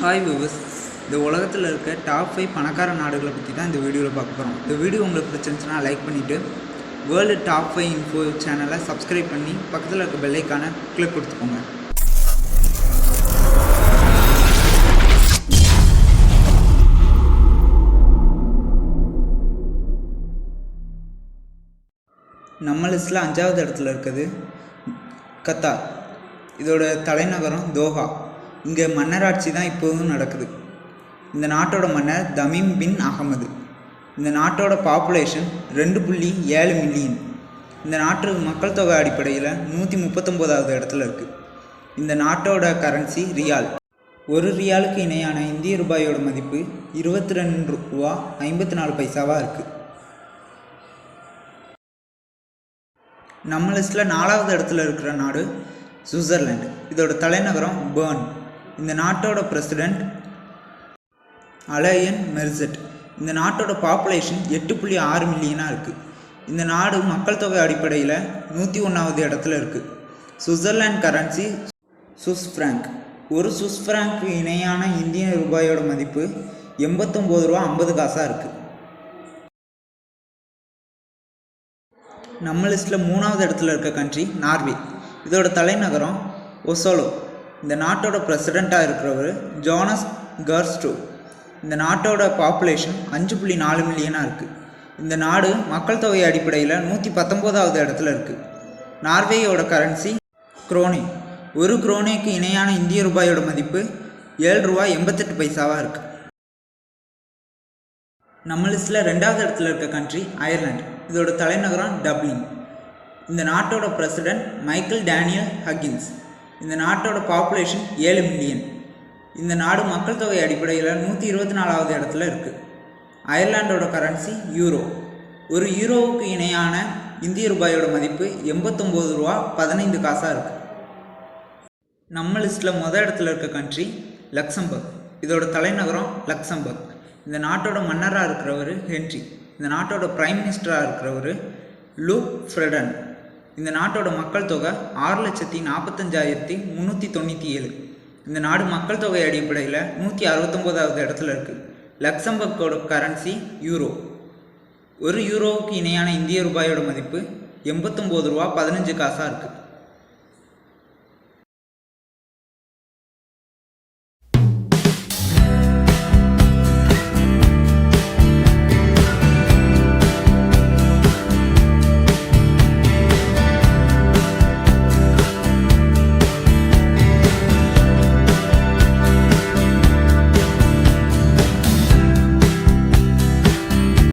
Hi விவஸ் இந்த உலகத்தில் இருக்க டாப் ஃபைவ் பணக்கார நாடுகளை பற்றி தான் இந்த வீடியோவில் பார்க்க போகிறோம் இந்த வீடியோ உங்களுக்கு பிடிச்சிருந்துச்சுன்னா லைக் பண்ணிவிட்டு வேர்ல்டு டாப் ஃபைவ் இன்ஃபோ சேனலை சப்ஸ்கிரைப் பண்ணி பக்கத்தில் இருக்க பெல்லைக்கான கிளிக் கொடுத்துக்கோங்க. நம்ம லிஸ்ட்டில் அஞ்சாவது இடத்துல இருக்குது கத்தார். இதோட தலைநகரம் தோஹா. இங்கே மன்னராட்சி தான் இப்போதும் நடக்குது. இந்த நாட்டோட மன்னர் தமீம் பின் அகமது. இந்த நாட்டோட பாப்புலேஷன் ரெண்டு புள்ளி ஏழு மில்லியன் இந்த நாட்டு மக்கள் தொகை அடிப்படையில் நூற்றி முப்பத்தொம்போதாவது இடத்துல இருக்குது இந்த நாட்டோட கரன்சி ரியால் ஒரு ரியாலுக்கு இணையான இந்திய ரூபாயோட மதிப்பு இருபத்தி ரெண்டு ரூபா ஐம்பத்தி நாலு பைசாவாக இருக்குது நம்ம லிஸ்ட்டில் நாலாவது இடத்துல இருக்கிற நாடு சுவிட்சர்லாண்டு இதோட தலைநகரம் பேர்ன். இந்த நாட்டோட பிரசிடெண்ட் அலையன் மெர்செட். இந்த நாட்டோட பாப்புலேஷன் எட்டு புள்ளி ஆறு மில்லியனாக இருக்குது இந்த நாடு மக்கள் தொகை அடிப்படையில் நூற்றி ஒன்றாவது இடத்துல இருக்குது சுவிட்சர்லாந்து கரன்சி சுஸ் ஃப்ராங்க். ஒரு சுஸ் ஃப்ராங்க்கு இணையான இந்திய ரூபாயோட மதிப்பு எண்பத்தொம்போது ரூபா ஐம்பது காசாக இருக்குது நம்ம லிஸ்ட்டில் மூணாவது இடத்துல இருக்க கண்ட்ரி நார்வே. இதோட தலைநகரம் ஒசோலோ. இந்த நாட்டோட பிரசிடெண்ட்டாக இருக்கிறவர் ஜோனஸ் கர்ஸ்டோ. இந்த நாட்டோட பாப்புலேஷன் அஞ்சு புள்ளி நாலு மில்லியனாக இருக்குது இந்த நாடு மக்கள் தொகை அடிப்படையில் நூற்றி பத்தொம்போதாவது இடத்துல இருக்குது நார்வேயோட கரன்சி குரோனே. ஒரு குரோனேக்கு இணையான இந்திய ரூபாயோட மதிப்பு ஏழு ரூபா எண்பத்தெட்டு பைசாவாக இருக்குது நம்ம லிஸ்ட்டில் ரெண்டாவது இடத்துல இருக்க கண்ட்ரி அயர்லாண்டு இதோட தலைநகரம் டப்ளின். இந்த நாட்டோட பிரசிடென்ட் மைக்கேல் டேனியல் ஹக்கின்ஸ். இந்த நாட்டோட பாப்புலேஷன் ஏழு மில்லியன் இந்த நாடு மக்கள் தொகை அடிப்படையில் நூற்றி இருபத்தி நாலாவது இடத்துல இருக்குது அயர்லாண்டோட கரன்சி யூரோ ஒரு யூரோவுக்கு இணையான இந்திய ரூபாயோட மதிப்பு எண்பத்தொம்போது ரூபா பதினைந்து காசாக இருக்குது நம்ம லிஸ்ட்டில் மொதல் இடத்துல இருக்க கண்ட்ரி லக்சம்பர்க். இதோட தலைநகரம் லக்சம்பர்க். இந்த நாட்டோட மன்னராக இருக்கிறவர் ஹென்றி. இந்த நாட்டோட பிரைம் மினிஸ்டராக இருக்கிறவர் லூக் ஃப்ரெடன். இந்த நாட்டோட மக்கள் தொகை ஆறு லட்சத்தி நாற்பத்தஞ்சாயிரத்தி முந்நூற்றி தொண்ணூற்றி ஏழு. இந்த நாடு மக்கள் தொகை அடிப்படையில் நூற்றி அறுபத்தொம்போதாவது இடத்துல இருக்குது லக்சம்பர்கோட கரன்சி யூரோ ஒரு யூரோவுக்கு இணையான இந்திய ரூபாயோட மதிப்பு எண்பத்தொம்போது ரூபா பதினஞ்சு காசாக இருக்குது